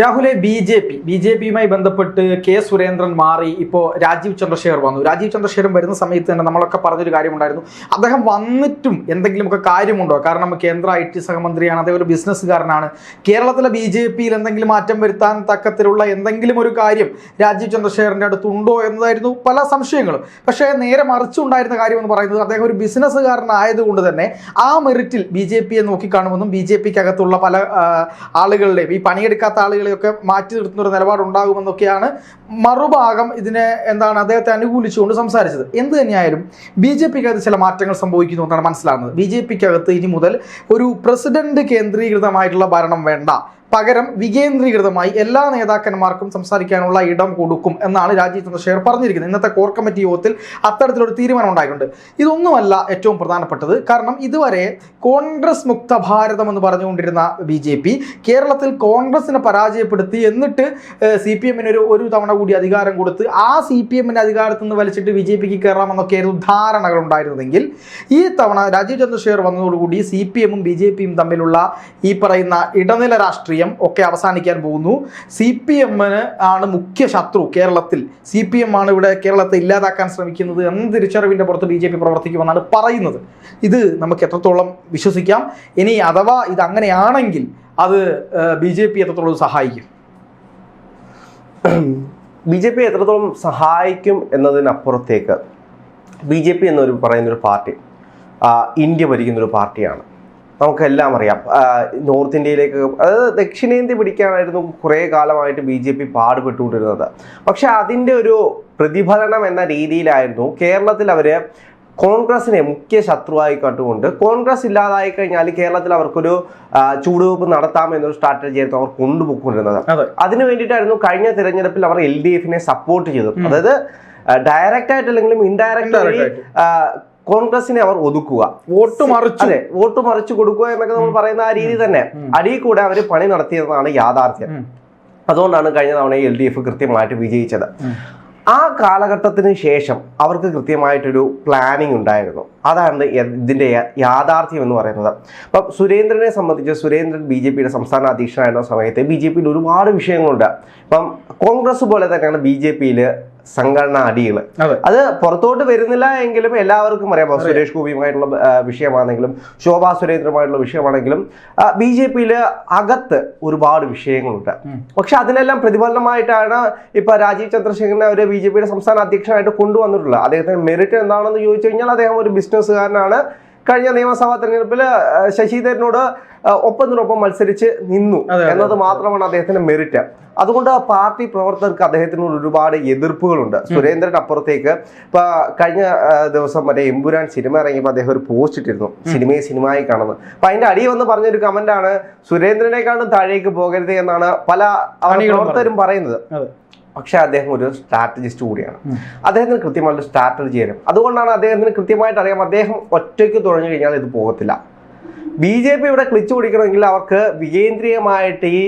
രാഹുലെ B J P B J പിയുമായി ബന്ധപ്പെട്ട് K Surendran മാറി. ഇപ്പോൾ രാജീവ് ചന്ദ്രശേഖർ വന്നു. രാജീവ് ചന്ദ്രശേഖരൻ വരുന്ന സമയത്ത് തന്നെ നമ്മളൊക്കെ പറഞ്ഞൊരു കാര്യമുണ്ടായിരുന്നു. അദ്ദേഹം വന്നിട്ടും എന്തെങ്കിലുമൊക്കെ കാര്യമുണ്ടോ? കാരണം കേന്ദ്ര ഐ ടി സഹമന്ത്രിയാണ് അതേ ഒരു ബിസിനസ്സുകാരനാണ്. കേരളത്തിലെ ബി ജെ പിയിൽ എന്തെങ്കിലും മാറ്റം വരുത്താൻ തക്കത്തിലുള്ള എന്തെങ്കിലും ഒരു കാര്യം രാജീവ് ചന്ദ്രശേഖരന്റെ അടുത്തുണ്ടോ എന്നതായിരുന്നു പല സംശയങ്ങളും. പക്ഷേ നേരെ മറിച്ചുണ്ടായിരുന്ന കാര്യം എന്ന് പറയുന്നത് അദ്ദേഹം ഒരു ബിസിനസ്സുകാരനായതുകൊണ്ട് തന്നെ ആ മെറിറ്റിൽ ബി ജെ പിയെ നോക്കിക്കാണുമെന്നും ബി ജെ പിക്കകത്തുള്ള പല ആളുകളുടെയും ഈ പണിയെടുക്കാത്ത ആളുകളെയൊക്കെ മാറ്റി നിർത്തുന്ന ഒരു നിലപാടുണ്ടാകുമെന്നൊക്കെയാണ് മറുഭാഗം ഇതിനെ എന്താണ് അദ്ദേഹത്തെ അനുകൂലിച്ചുകൊണ്ട് സംസാരിച്ചത്. എന്ത് തന്നെയായാലും ബി ജെ പിക്കകത്ത് ചില മാറ്റങ്ങൾ സംഭവിക്കുന്നു എന്നാണ് മനസ്സിലാകുന്നത്. ബി ജെ പിക്കകത്ത് ഇനി മുതൽ ഒരു പ്രസിഡന്റ് കേന്ദ്രീകൃതമായിട്ടുള്ള ഭരണം വേണ്ട. പകരം വികേന്ദ്രീകൃതമായി എല്ലാ നേതാക്കന്മാർക്കും സംസാരിക്കാനുള്ള ഇടം കൊടുക്കും എന്നാണ് രാജീവ് ചന്ദ്രശേഖർ പറഞ്ഞിരിക്കുന്നത്. ഇന്നത്തെ കോർ കമ്മിറ്റി യോഗത്തിൽ അത്തരത്തിലൊരു തീരുമാനം ഉണ്ടായിട്ടുണ്ട്. ഇതൊന്നുമല്ല ഏറ്റവും പ്രധാനപ്പെട്ടത്. കാരണം ഇതുവരെ കോൺഗ്രസ് മുക്ത ഭാരതം എന്ന് പറഞ്ഞുകൊണ്ടിരുന്ന ബി ജെ പി കേരളത്തിൽ കോൺഗ്രസിനെ പരാജയപ്പെടുത്തി എന്നിട്ട് സി പി എമ്മിനൊരു ഒരു തവണ കൂടി അധികാരം കൊടുത്ത് ആ സി പി എമ്മിന്റെ അധികാരത്തിൽ നിന്ന് വലിച്ചിട്ട് ബി ജെ പിക്ക് കയറാമെന്നൊക്കെയായിരുന്നു ധാരണകൾ ഉണ്ടായിരുന്നെങ്കിൽ ഈ തവണ രാജീവ് ചന്ദ്രശേഖർ വന്നതോടുകൂടി സി പി എമ്മും ബി ജെ പിയും തമ്മിലുള്ള ഈ പറയുന്ന ഇടനില രാഷ്ട്രീയം ഒക്കെ അവസാനിക്കാൻ പോകുന്നു. സി പി എമ്മിന് ആണ് മുഖ്യ ശത്രു കേരളത്തിൽ. സി പി എം ആണ് ഇവിടെ കേരളത്തെ ഇല്ലാതാക്കാൻ ശ്രമിക്കുന്നത്. എന്ന തിരിച്ചറിവിന്റെ പുറത്ത് ബി ജെ പി പ്രവർത്തിക്കുമെന്നാണ് പറയുന്നത്. ഇത് നമുക്ക് എത്രത്തോളം വിശ്വസിക്കാം? ഇനി അഥവാ ഇത് അങ്ങനെയാണെങ്കിൽ അത് ബി ജെ പി എത്രത്തോളം സഹായിക്കും? ബി ജെ പി എത്രത്തോളം സഹായിക്കും എന്നതിനപ്പുറത്തേക്ക് ബി ജെ പി എന്നൊരു പറയുന്നൊരു പാർട്ടി ഇന്ത്യ ഭരിക്കുന്നൊരു പാർട്ടിയാണ്. നമുക്കെല്ലാം അറിയാം. നോർത്ത് ഇന്ത്യയിലേക്ക് അതായത് ദക്ഷിണേന്ത്യ പിടിക്കാനായിരുന്നു കുറേ കാലമായിട്ട് ബി ജെ പി പാടുപെട്ടുകൊണ്ടിരുന്നത്. പക്ഷേ അതിന്റെ ഒരു പ്രതിഫലനം എന്ന രീതിയിലായിരുന്നു കേരളത്തിൽ അവർ കോൺഗ്രസിനെ മുഖ്യ ശത്രുവായി കണ്ടുകൊണ്ട് കോൺഗ്രസ് ഇല്ലാതായി കഴിഞ്ഞാൽ കേരളത്തിൽ അവർക്കൊരു ചൂടുവെപ്പ് നടത്താം എന്നൊരു സ്ട്രാറ്റജി ആയിരുന്നു അവർ കൊണ്ടുപോയിക്കൊണ്ടിരുന്നത്. അതെ. അതിനു വേണ്ടിയിട്ടായിരുന്നു കഴിഞ്ഞ തിരഞ്ഞെടുപ്പിൽ അവർ എൽ ഡി എഫിനെ സപ്പോർട്ട് ചെയ്തത്. അതായത് ഡയറക്റ്റ് ആയിട്ട് അല്ലെങ്കിലും ഇൻഡയറക്റ്റ് വഴി Indirect ആ, കോൺഗ്രസിനെ അവർ ഒതുക്കുക. വോട്ട് മറിച്ച്. അതെ വോട്ട് മറിച്ചു കൊടുക്കുക എന്നൊക്കെ നമ്മൾ പറയുന്ന ആ രീതി തന്നെ. അടി കൂടെ അവർ പണി നടത്തിയതാണ് യാഥാർത്ഥ്യം. അതുകൊണ്ടാണ് കഴിഞ്ഞ തവണ എൽ ഡി എഫ് കൃത്യമായിട്ട് വിജയിച്ചത്. ആ കാലഘട്ടത്തിന് ശേഷം അവർക്ക് കൃത്യമായിട്ടൊരു പ്ലാനിങ് ഉണ്ടായിരുന്നു. അതാണ് ഇതിന്റെ ഇതിന്റെ യാഥാർത്ഥ്യം എന്ന് പറയുന്നത്. അപ്പം സുരേന്ദ്രനെ സംബന്ധിച്ച് സുരേന്ദ്രൻ ബി ജെ പിയുടെ സംസ്ഥാന അധ്യക്ഷനായിരുന്ന സമയത്ത് ബി ജെ പിയിൽ ഒരുപാട് വിഷയങ്ങളുണ്ട്. ഇപ്പം കോൺഗ്രസ് പോലെ തന്നെയാണ് ബി ജെ പിയിൽ സംഘടനാ അടികൾ അതെ. പുറത്തോട്ട് വരുന്നില്ല എങ്കിലും എല്ലാവർക്കും അറിയാം. സുരേഷ് ഗോപിയുമായിട്ടുള്ള വിഷയമാണെങ്കിലും ശോഭാ സുരേന്ദ്രമായിട്ടുള്ള വിഷയമാണെങ്കിലും ബി ജെ പിയിൽ അകത്ത് ഒരുപാട് വിഷയങ്ങളുണ്ട്. പക്ഷെ അതിനെല്ലാം പ്രതിഫലനമായിട്ടാണ് ഇപ്പൊ രാജീവ് ചന്ദ്രശേഖരനെ ഒരു ബി ജെ പിയുടെ സംസ്ഥാന അധ്യക്ഷനായിട്ട് കൊണ്ടുവന്നിട്ടുള്ളത്. അദ്ദേഹത്തിന് മെറിറ്റ് എന്താണെന്ന് ചോദിച്ചു കഴിഞ്ഞാൽ അദ്ദേഹം ഒരു ബിസിനസ്സുകാരനാണ് കഴിഞ്ഞ നിയമസഭാ തെരഞ്ഞെടുപ്പിൽ ശശി തരൂരിനോട് ഒപ്പത്തിനൊപ്പം മത്സരിച്ച് നിന്നു. എന്നത് മാത്രമാണ് അദ്ദേഹത്തിന്റെ മെറിറ്റ്. അതുകൊണ്ട് പാർട്ടി പ്രവർത്തകർക്ക് അദ്ദേഹത്തിനോട് ഒരുപാട് എതിർപ്പുകളുണ്ട്. സുരേന്ദ്രൻ അപ്പുറത്തേക്ക് ഇപ്പൊ കഴിഞ്ഞ ദിവസം മറ്റേ എമ്പുരാൻ സിനിമ ഇറങ്ങിയപ്പോൾ അദ്ദേഹം ഒരു പോസ്റ്റ് ഇട്ടിരുന്നു. സിനിമയെ സിനിമയായി കാണുന്നത് അപ്പൊ അതിന്റെ അടി വന്ന് പറഞ്ഞൊരു കമന്റ് ആണ് സുരേന്ദ്രനെക്കാളും താഴേക്ക് പോകരുത് എന്നാണ് പല പ്രവർത്തകരും പറയുന്നത്. പക്ഷെ അദ്ദേഹം ഒരു സ്ട്രാറ്റജിസ്റ്റ് കൂടിയാണ്. അദ്ദേഹത്തിന് കൃത്യമായിട്ട് സ്ട്രാറ്റജി തരും. അതുകൊണ്ടാണ് അദ്ദേഹത്തിന് കൃത്യമായിട്ട് അറിയാം അദ്ദേഹം ഒറ്റയ്ക്ക് തുഴഞ്ഞു കഴിഞ്ഞാൽ ഇത് പോകത്തില്ല. ബി ജെ പി ഇവിടെ ക്ലിച്ച് പിടിക്കണമെങ്കിൽ അവർക്ക് വികേന്ദ്രീയമായിട്ട് ഈ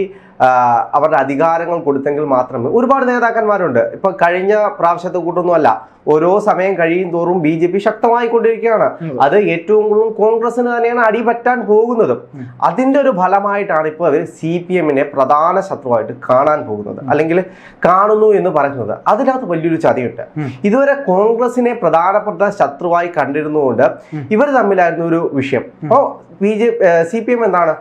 അവരുടെ അധികാരങ്ങൾ കൊടുത്തെങ്കിൽ മാത്രമേ ഒരുപാട് നേതാക്കന്മാരുണ്ട്. ഇപ്പൊ കഴിഞ്ഞ പ്രാവശ്യത്തെ കൂട്ടൊന്നുമല്ല ഓരോ സമയം കഴിയും തോറും ബി ജെ പി ശക്തമായിക്കൊണ്ടിരിക്കുകയാണ്. അത് ഏറ്റവും കൂടുതൽ കോൺഗ്രസിന് തന്നെയാണ് അടിപറ്റാൻ പോകുന്നത്. അതിന്റെ ഒരു ഫലമായിട്ടാണ് ഇപ്പോൾ അവർ സി പി എമ്മിനെ പ്രധാന ശത്രുവായിട്ട് കാണാൻ പോകുന്നത്. അല്ലെങ്കിൽ കാണുന്നു എന്ന് പറയുന്നത്. അതിനകത്ത് വലിയൊരു ചതിയുണ്ട്. ഇതുവരെ കോൺഗ്രസിനെ പ്രധാനപ്പെട്ട ശത്രുവായി കണ്ടിരുന്നുകൊണ്ട്. ഇവർ തമ്മിലായിരുന്നു ഒരു വിഷയം. അപ്പോൾ B J C P M എന്താണ്?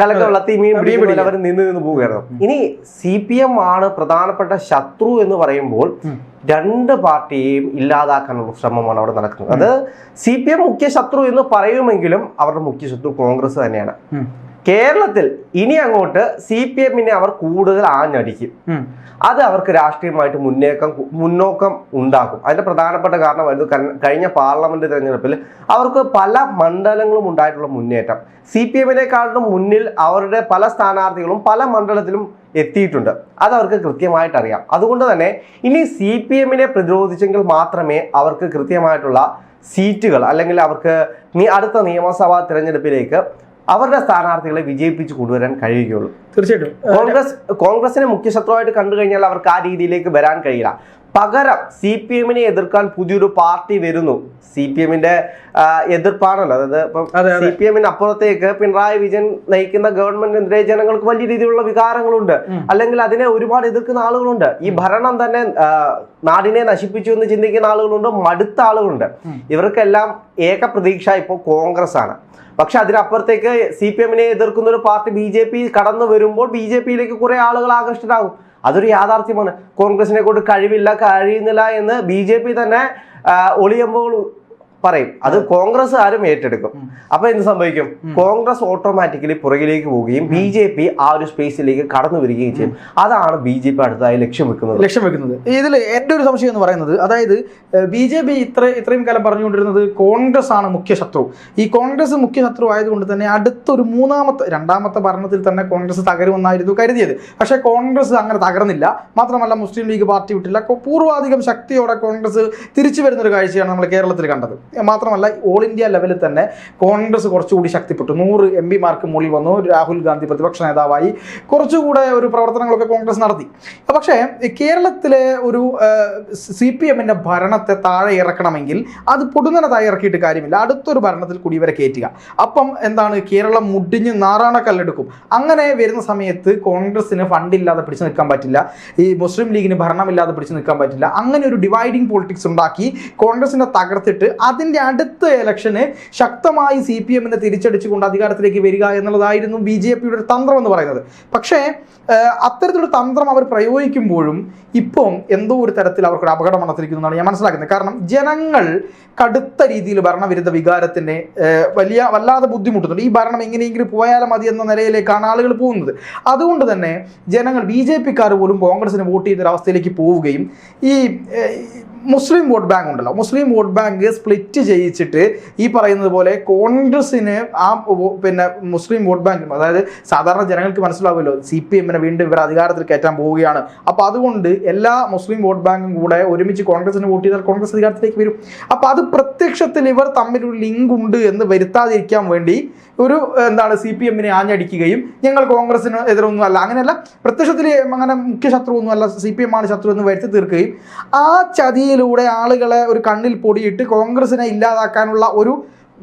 കലക്കവെള്ളത്തിൽ മീൻ പിടിയും പിടിക്കുന്ന അവർ നിന്ന് നിന്ന് പോവുകയായിരുന്നു. ഇനി സി പി എം ആണ് പ്രധാനപ്പെട്ട ശത്രു എന്ന് പറയുമ്പോൾ. രണ്ട് പാർട്ടിയെയും ഇല്ലാതാക്കാനുള്ള ശ്രമമാണ് അവിടെ നടക്കുന്നത്. അത് സി പി എം മുഖ്യ ശത്രു എന്ന് പറയുമെങ്കിലും അവരുടെ മുഖ്യ ശത്രു കോൺഗ്രസ് തന്നെയാണ്. കേരളത്തിൽ ഇനി അങ്ങോട്ട് സി പി എമ്മിനെ അവർ കൂടുതൽ ആഞ്ഞടിക്കും. അത് അവർക്ക് രാഷ്ട്രീയമായിട്ട് മുന്നേക്കം മുന്നോക്കം ഉണ്ടാക്കും. അതിന്റെ പ്രധാനപ്പെട്ട കാരണമായിരുന്നു കഴിഞ്ഞ പാർലമെന്റ് തെരഞ്ഞെടുപ്പിൽ അവർക്ക് പല മണ്ഡലങ്ങളും ഉണ്ടായിട്ടുള്ള മുന്നേറ്റം. സി പി എമ്മിനെക്കാളും മുന്നിൽ അവരുടെ പല സ്ഥാനാർത്ഥികളും പല മണ്ഡലത്തിലും എത്തിയിട്ടുണ്ട്. അത് അവർക്ക് കൃത്യമായിട്ട് അറിയാം അതുകൊണ്ട് തന്നെ ഇനി സി പി എമ്മിനെ പ്രതിരോധിച്ചെങ്കിൽ മാത്രമേ അവർക്ക് കൃത്യമായിട്ടുള്ള സീറ്റുകൾ അല്ലെങ്കിൽ അവർക്ക് നീ അടുത്ത നിയമസഭാ തിരഞ്ഞെടുപ്പിലേക്ക് അവരുടെ സ്ഥാനാർത്ഥികളെ വിജയിപ്പിച്ച് കൊണ്ടുവരാൻ കഴിയുകയുള്ളൂ. തീർച്ചയായിട്ടും. കോൺഗ്രസ് കോൺഗ്രസിനെ മുഖ്യശത്രുവായിട്ട് കണ്ടു കഴിഞ്ഞാൽ അവർക്ക് ആ രീതിയിലേക്ക് വരാൻ കഴിയില്ല. പകരം സി പി എമ്മിനെ എതിർക്കാൻ പുതിയൊരു പാർട്ടി വരുന്നു. സി പി എമ്മിന്റെ എതിർപ്പാണല്ലോ. അതായത് ഇപ്പം. സി പി എമ്മിന് അപ്പുറത്തേക്ക് പിണറായി വിജയൻ നയിക്കുന്ന ഗവൺമെന്റിനെതിരെ ജനങ്ങൾക്ക് വലിയ രീതിയിലുള്ള വികാരങ്ങളുണ്ട്. അല്ലെങ്കിൽ അതിനെ ഒരുപാട് എതിർക്കുന്ന ആളുകളുണ്ട്. ഈ ഭരണം തന്നെ നാടിനെ നശിപ്പിച്ചു എന്ന് ചിന്തിക്കുന്ന ആളുകളുണ്ട് മടുത്ത ആളുകളുണ്ട്. ഇവർക്കെല്ലാം ഏക പ്രതീക്ഷ ഇപ്പോൾ കോൺഗ്രസ് ആണ് പക്ഷെ അതിനപ്പുറത്തേക്ക് സി പി എമ്മിനെ എതിർക്കുന്ന ഒരു പാർട്ടി ബി ജെ പി കടന്നു വരുമ്പോൾ ബി ജെ പിയിലേക്ക് കുറെ ആളുകൾ ആകർഷ്ടരാകും അതൊരു യാഥാർത്ഥ്യമാണ്. കോൺഗ്രസിനെ കൊണ്ട് കഴിവില്ല കഴിയുന്നില്ല എന്ന് ബി ജെ പി തന്നെ ഒളിയുമ്പോൾ പറയും. അത് കോൺഗ്രസ് ആരും ഏറ്റെടുക്കും. അപ്പൊ എന്ത് സംഭവിക്കും? കോൺഗ്രസ് ഓട്ടോമാറ്റിക്കലി പുറകിലേക്ക് പോവുകയും ബി ജെ പി ആ ഒരു സ്പേസിലേക്ക് കടന്നു വരികയും ചെയ്യും. അതാണ് ബി ജെ പി അടുത്തതായി ലക്ഷ്യം വെക്കുന്നത്. ലക്ഷ്യം വെക്കുന്നത്. ഇതിൽ എന്റെ ഒരു സംശയം എന്ന് പറയുന്നത് അതായത് ബി ജെ പി ഇത്ര ഇത്രയും കാലം പറഞ്ഞുകൊണ്ടിരുന്നത് കോൺഗ്രസ് ആണ് മുഖ്യ ശത്രു. ഈ കോൺഗ്രസ് മുഖ്യ ശത്രു ആയതുകൊണ്ട് തന്നെ അടുത്തൊരു മൂന്നാമത്തെ രണ്ടാമത്തെ ഭരണത്തിൽ തന്നെ കോൺഗ്രസ് തകരുമെന്നായിരുന്നു കരുതിയത്. പക്ഷേ കോൺഗ്രസ് അങ്ങനെ തകർന്നില്ല. മാത്രമല്ല മുസ്ലിം ലീഗ് പാർട്ടി വിട്ടില്ല. പൂർവാധികം ശക്തിയോടെ കോൺഗ്രസ് തിരിച്ചു വരുന്നൊരു കാഴ്ചയാണ് നമ്മൾ കേരളത്തിൽ കണ്ടത്. മാത്രമല്ല ഓൾ ഇന്ത്യ ലെവലിൽ തന്നെ കോൺഗ്രസ് കുറച്ചുകൂടി ശക്തിപ്പെട്ടു. നൂറ് എം പിമാർക്ക് മുകളിൽ വന്നു. രാഹുൽ ഗാന്ധി പ്രതിപക്ഷ നേതാവായി. കുറച്ചുകൂടെ ഒരു പ്രവർത്തനങ്ങളൊക്കെ കോൺഗ്രസ് നടത്തി. പക്ഷേ കേരളത്തിലെ ഒരു സി പി എമ്മിന്റെ ഭരണത്തെ താഴെ ഇറക്കണമെങ്കിൽ അത് പൊടുന്നനെ താഴെ ഇറക്കിയിട്ട് കാര്യമില്ല. അടുത്തൊരു ഭരണത്തിൽ കൂടി ഇവരെ കയറ്റുക അപ്പം എന്താണ് കേരളം മുടിഞ്ഞ് നാറാണ കല്ലെടുക്കും അങ്ങനെ വരുന്ന സമയത്ത് കോൺഗ്രസിന് ഫണ്ടില്ലാതെ പിടിച്ചു നിൽക്കാൻ പറ്റില്ല. ഈ മുസ്ലിം ലീഗിന് ഭരണമില്ലാതെ പിടിച്ചു നിൽക്കാൻ പറ്റില്ല. അങ്ങനെ ഒരു ഡിവൈഡിങ് പോളിറ്റിക്സ് ഉണ്ടാക്കി കോൺഗ്രസിനെ തകർത്തിട്ട് അതിന്റെ അടുത്ത ഇലക്ഷന് ശക്തമായി സി പി എമ്മിനെ തിരിച്ചടിച്ചുകൊണ്ട് അധികാരത്തിലേക്ക് വരിക എന്നുള്ളതായിരുന്നു ബി ജെ പിയുടെ ഒരു തന്ത്രം എന്ന് പറയുന്നത്. പക്ഷേ അത്തരത്തിലൊരു തന്ത്രം അവർ പ്രയോഗിക്കുമ്പോഴും ഇപ്പം എന്തോ ഒരു തരത്തിൽ അവർക്കൊരു അപകടം വന്നിരിക്കുന്നു ഞാൻ മനസ്സിലാക്കുന്നത്. കാരണം ജനങ്ങൾ കടുത്ത രീതിയിൽ ഭരണവിരുദ്ധ വികാരത്തിന് വലിയ വല്ലാതെ ബുദ്ധിമുട്ടുന്നുണ്ട്. ഈ ഭരണം എങ്ങനെയെങ്കിലും പോയാലും മതി എന്ന നിലയിലേക്കാണ് ആളുകൾ പോകുന്നത്. അതുകൊണ്ട് തന്നെ ജനങ്ങൾ ബി ജെ പിക്കാർ പോലും കോൺഗ്രസിന് വോട്ട് ചെയ്യുന്ന ഒരു അവസ്ഥയിലേക്ക് പോവുകയും ഈ മുസ്ലിം വോട്ട് ബാങ്ക് ഉണ്ടല്ലോ. മുസ്ലിം വോട്ട് ബാങ്ക് സ്പ്ലിറ്റ് ചെയ്യിച്ചിട്ട് ഈ പറയുന്നത് പോലെ കോൺഗ്രസിന് ആ പിന്നെ മുസ്ലിം വോട്ട് ബാങ്ക് അതായത് സാധാരണ ജനങ്ങൾക്ക് മനസ്സിലാവുമല്ലോ സി പി എമ്മിനെ വീണ്ടും ഇവർ അധികാരത്തിൽ കയറ്റാൻ പോവുകയാണ്. അപ്പോൾ അതുകൊണ്ട് എല്ലാ മുസ്ലിം വോട്ട് ബാങ്കും കൂടെ ഒരുമിച്ച് കോൺഗ്രസിന് വോട്ട് ചെയ്താൽ കോൺഗ്രസ് അധികാരത്തിലേക്ക് വരും. അപ്പോൾ അത് പ്രത്യക്ഷത്തിൽ ഇവർ തമ്മിലൊരു ലിങ്ക് ഉണ്ട് എന്ന് വരുത്താതിരിക്കാൻ വേണ്ടി ഒരു എന്താണ് സി പി എമ്മിനെ ആഞ്ഞടിക്കുകയും ഞങ്ങൾ കോൺഗ്രസിന് എതിരൊന്നും അല്ല. അങ്ങനെയല്ല പ്രത്യക്ഷത്തിൽ അങ്ങനെ മുഖ്യ ശത്രു ഒന്നും അല്ല സി പി എം ആണ് ശത്രു എന്ന് വരുത്തി തീർക്കുകയും ആ ചതിയിലൂടെ ആളുകളെ ഒരു കണ്ണിൽ പൊടിയിട്ട് കോൺഗ്രസിനെ ഇല്ലാതാക്കാനുള്ള ഒരു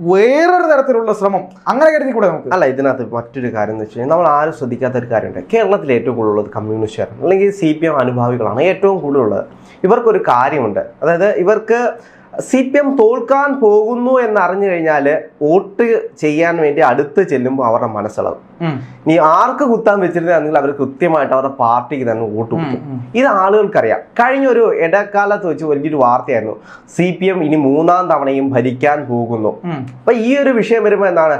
വേറൊരു തരത്തിലുള്ള ശ്രമം അങ്ങനെ കരുതി കൂടെ നമുക്ക്? അല്ല ഇതിനകത്ത് മറ്റൊരു കാര്യം എന്ന് വെച്ച് കഴിഞ്ഞാൽ നമ്മൾ ആരും ശ്രദ്ധിക്കാത്ത ഒരു കാര്യമുണ്ട്. കേരളത്തിൽ ഏറ്റവും കൂടുതലുള്ളത് കമ്മ്യൂണിസ്റ്റുകാരാണ് അല്ലെങ്കിൽ സി പി എം അനുഭാവികളാണ് ഏറ്റവും കൂടുതലുള്ളത്. ഇവർക്കൊരു കാര്യമുണ്ട്. അതായത് ഇവർക്ക് സി പി എം തോൽക്കാൻ പോകുന്നു എന്ന് അറിഞ്ഞു കഴിഞ്ഞാൽ വോട്ട് ചെയ്യാൻ വേണ്ടി അടുത്ത് ചെല്ലുമ്പോൾ അവരുടെ മനസ്സിളവും. ഇനി നീ ആർക്ക് കുത്താൻ വെച്ചിരുന്നെങ്കിൽ അവർ കൃത്യമായിട്ട് അവരുടെ പാർട്ടിക്ക് തന്നെ വോട്ട് കൊടുക്കും. ഇത് ആളുകൾക്കറിയാം. കഴിഞ്ഞ ഒരു ഇടക്കാലത്ത് വെച്ച് വലിയൊരു വാർത്തയായിരുന്നു. സി പി എം ഇനി മൂന്നാം തവണയും ഭരിക്കാൻ പോകുന്നു. അപ്പൊ ഈ ഒരു വിഷയം വരുമ്പോൾ എന്താണ്?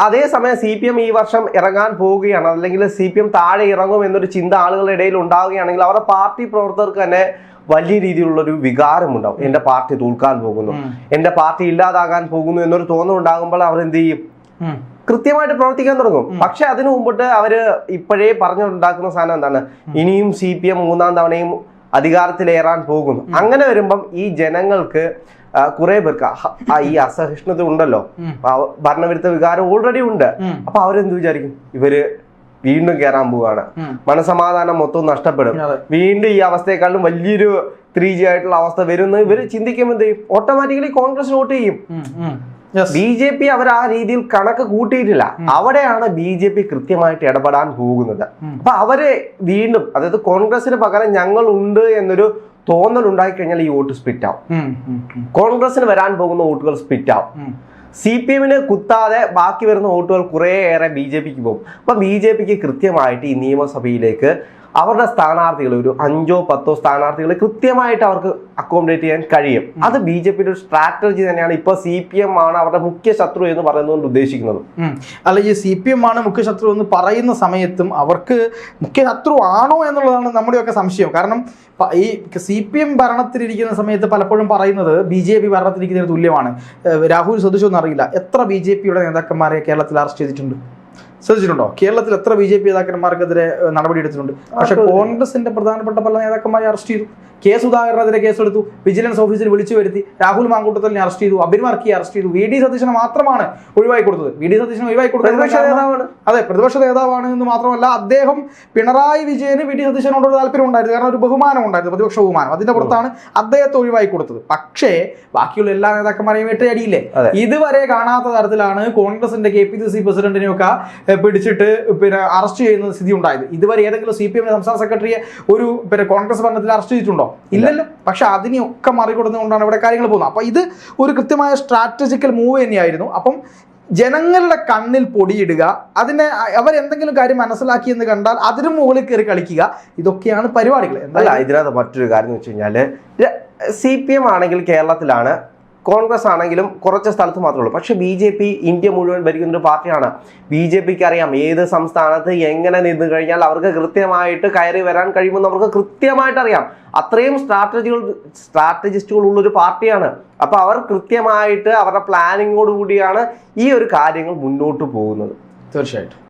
അതേസമയം സി പി എം ഈ വർഷം ഇറങ്ങാൻ പോവുകയാണ്. അല്ലെങ്കിൽ സി പി എം താഴെ ഇറങ്ങും എന്നൊരു ചിന്ത ആളുകളുടെ ഇടയിൽ ഉണ്ടാവുകയാണെങ്കിൽ അവരുടെ പാർട്ടി പ്രവർത്തകർക്ക് തന്നെ വലിയ രീതിയിലുള്ളൊരു വികാരമുണ്ടാവും. എന്റെ പാർട്ടി തോൽക്കാൻ പോകുന്നു. എന്റെ പാർട്ടി ഇല്ലാതാകാൻ പോകുന്നു എന്നൊരു തോന്നലുണ്ടാകുമ്പോൾ അവർ എന്ത് ചെയ്യും. കൃത്യമായിട്ട് പ്രവർത്തിക്കാൻ തുടങ്ങും. പക്ഷെ അതിനു മുമ്പിട്ട് അവർ ഇപ്പോഴേ പറഞ്ഞുണ്ടാക്കുന്ന സാധനം എന്താണ്? ഇനിയും സി പി എം മൂന്നാം തവണയും അധികാരത്തിലേറാൻ പോകുന്നു. അങ്ങനെ വരുമ്പം ഈ ജനങ്ങൾക്ക് കുറെ പേർക്ക് ഈ അസഹിഷ്ണുത ഉണ്ടല്ലോ. ഭരണവിരുദ്ധ വികാരം ഓൾറെഡി ഉണ്ട്. അപ്പൊ അവരെന്ത് വിചാരിക്കും? ഇവർ വീണ്ടും കയറാൻ പോവുകയാണ് ഉം. മനസമാധാനം മൊത്തം നഷ്ടപ്പെടും. വീണ്ടും ഈ അവസ്ഥയെക്കാളും വലിയൊരു ത്രീ ജി ആയിട്ടുള്ള അവസ്ഥ വരുന്ന. ഇവർ ചിന്തിക്കുമ്പോൾ എന്ത് ചെയ്യും? ഓട്ടോമാറ്റിക്കലി കോൺഗ്രസ് വോട്ട് ചെയ്യും. ബി ജെ പി അവർ ആ രീതിയിൽ കണക്ക് കൂട്ടിയിട്ടില്ല. അവിടെയാണ് ബി ജെ പി കൃത്യമായിട്ട് ഇടപെടാൻ പോകുന്നത്. അപ്പൊ അവർ വീണ്ടും അതായത് കോൺഗ്രസിന് പകരം ഞങ്ങൾ ഉണ്ട് എന്നൊരു തോന്നൽ ഉണ്ടായി കഴിഞ്ഞാൽ ഈ വോട്ട് സ്പിറ്റ് ആവും. കോൺഗ്രസിന് വരാൻ പോകുന്ന വോട്ടുകൾ സ്പിറ്റ് ആവും. സി പി എമ്മിന് കുത്താതെ ബാക്കി വരുന്ന വോട്ടുകൾ കുറേയേറെ ബി ജെ പിക്ക് പോകും. അപ്പം ബി ജെ പിക്ക് കൃത്യമായിട്ട് ഈ നിയമസഭയിലേക്ക് അവരുടെ സ്ഥാനാർത്ഥികൾ ഒരു അഞ്ചോ പത്തോ സ്ഥാനാർത്ഥികളെ കൃത്യമായിട്ട് അവർക്ക് അക്കോമഡേറ്റ് ചെയ്യാൻ കഴിയും. അത് ബി ജെ പിയുടെ ഒരു സ്ട്രാറ്റജി തന്നെയാണ്. ഇപ്പൊ സി പി എം ആണ് അവരുടെ മുഖ്യ ശത്രു എന്ന് പറയുന്നതുകൊണ്ട് ഉദ്ദേശിക്കുന്നത്. അല്ല ഈ സി പി എം ആണ് മുഖ്യ ശത്രു എന്ന് പറയുന്ന സമയത്തും അവർക്ക് മുഖ്യ ശത്രു ആണോ എന്നുള്ളതാണ് നമ്മുടെയൊക്കെ സംശയം. കാരണം ഈ സി പി എം ഭരണത്തിലിരിക്കുന്ന സമയത്ത് പലപ്പോഴും പറയുന്നത് ബി ജെ പി ഭരണത്തിലിരിക്കുന്നതിന് തുല്യമാണ്. രാഹുൽ ശ്രദ്ധിച്ചൊന്നും അറിയില്ല എത്ര ബി ജെ പിയുടെ നേതാക്കന്മാരെ കേരളത്തിൽ അറസ്റ്റ് ചെയ്തിട്ടുണ്ട്? ശ്രദ്ധിച്ചിട്ടുണ്ടോ? കേരളത്തിൽ എത്ര ബി ജെ പി നേതാക്കന്മാർക്കെതിരെ നടപടിയെടുത്തിട്ടുണ്ട് നടപടി എടുത്തിട്ടുണ്ട്? പക്ഷെ കോൺഗ്രസിന്റെ പ്രധാനപ്പെട്ട പല നേതാക്കന്മാരെ അറസ്റ്റ് ചെയ്തു. കെ സുധാകരനെതിരെ കേസെടുത്തു. വിജിലൻസ് ഓഫീസിൽ വിളിച്ചു വരുത്തി. രാഹുൽ മാങ്കൂട്ടത്തലിനെ അറസ്റ്റ് ചെയ്തു. അബിൻ വർക്കിയെ അറസ്റ്റ് ചെയ്തു. വി ഡി സതീശനെ മാത്രമാണ് ഒഴിവായി കൊടുത്തത്. വി ഡി സതീശനെ ഒഴിവായി കൊടുത്തത് അതെ പ്രതിപക്ഷ നേതാവാണ് എന്ന് മാത്രമല്ല അദ്ദേഹം പിണറായി വിജയന് വി ഡി സതീശനോട് ഒരു താല്പര്യം ഉണ്ടായിരുന്നു. കാരണം ഒരു ബഹുമാനം ഉണ്ടായിരുന്നു പ്രതിപക്ഷ ബഹുമാനം. അതിന്റെ പുറത്താണ് അദ്ദേഹത്തെ ഒഴിവായി കൊടുത്തത്. പക്ഷേ ബാക്കിയുള്ള എല്ലാ നേതാക്കന്മാരെയും വേട്ടയടിയില്ലേ. ഇതുവരെ കാണാത്ത തരത്തിലാണ് കോൺഗ്രസിന്റെ കെ പി സി സി പ്രസിഡന്റിനെയൊക്കെ പിടിച്ചിട്ട് പിന്നെ അറസ്റ്റ് ചെയ്യുന്ന സ്ഥിതി ഉണ്ടായത്. ഇതുവരെ ഏതെങ്കിലും സി പി എമ്മിന്റെ സംസ്ഥാന സെക്രട്ടറിയെ ഒരു പിന്നെ കോൺഗ്രസ് ഭരണത്തിൽ അറസ്റ്റ് ചെയ്തിട്ടുണ്ടോ? ഇല്ലല്ലോ. പക്ഷെ അതിനെയൊക്കെ മറികടന്നുകൊണ്ടാണ് ഇവിടെ കാര്യങ്ങൾ പോകുന്നത്. അപ്പൊ ഇത് ഒരു കൃത്യമായ സ്ട്രാറ്റജിക്കൽ മൂവ് തന്നെയായിരുന്നു. അപ്പം ജനങ്ങളുടെ കണ്ണിൽ പൊടിയിടുക അതിനെ അവരെന്തെങ്കിലും കാര്യം മനസ്സിലാക്കി എന്ന് കണ്ടാൽ അതിനു മുകളിൽ കയറി കളിക്കുക ഇതൊക്കെയാണ് പരിപാടികൾ. എന്തായാലും ഇതിനകത്ത് മറ്റൊരു കാര്യം എന്ന് വെച്ച് കഴിഞ്ഞാൽ സി പി എം ആണെങ്കിൽ കേരളത്തിലാണ് കോൺഗ്രസ് ആണെങ്കിലും കുറച്ച് സ്ഥലത്ത് മാത്രമേ ഉള്ളൂ. പക്ഷേ ബി ജെ പി ഇന്ത്യ മുഴുവൻ ഭരിക്കുന്ന ഒരു പാർട്ടിയാണ്. ബി ജെ പിക്ക് അറിയാം ഏത് സംസ്ഥാനത്ത് എങ്ങനെ നിന്ന് കഴിഞ്ഞാൽ അവർക്ക് കൃത്യമായിട്ട് കയറി വരാൻ കഴിയുമെന്ന് അവർക്ക് കൃത്യമായിട്ട് അറിയാം അത്രയും സ്ട്രാറ്റജികൾ സ്ട്രാറ്റജിസ്റ്റുകൾ ഉള്ളൊരു പാർട്ടിയാണ്. അപ്പോൾ അവർ കൃത്യമായിട്ട് അവരുടെ പ്ലാനിങ്ങോട് കൂടിയാണ് ഈ ഒരു കാര്യങ്ങൾ മുന്നോട്ട് പോകുന്നത്. തീർച്ചയായിട്ടും.